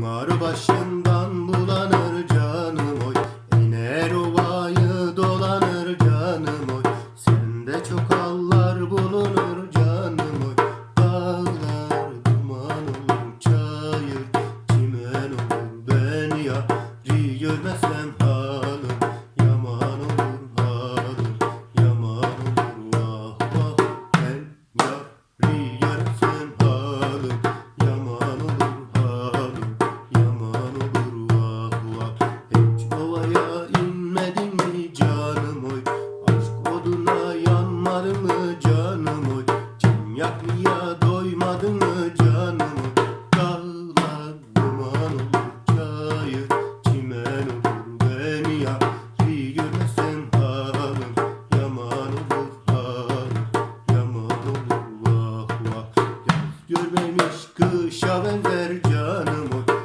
Pınar başından bulanır canım oy. İner ovayı dolanır canım oy. Sende çok hallar bulunur canım oy. Dağlar yanmadın mı canım oy Cem yakmaya doymadın mı canım oy Dağlar duman olur çayır Çimen olur beni yari görmezsen halim Yaman olur halim Yaman olur vah vah. Yaz görmemiş kışa benzer canım oy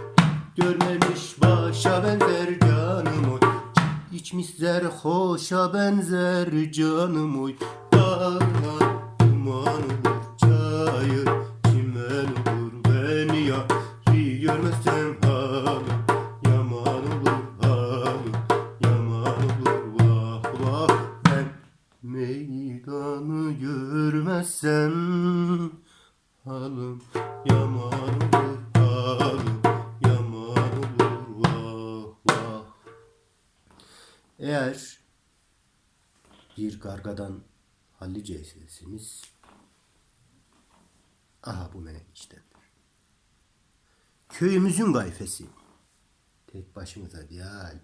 Görmemiş başa benzer canım oy İçmiş hoşa benzer canım oy Meydanı görmezsem Halim yaman olur halim yaman olur. Vah vah. Eğer bir kargadan halliceyseniz aha bu menekiştendir. Köyümüzün gayfesi tek başımıza değil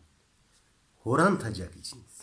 horan tacak içiniz.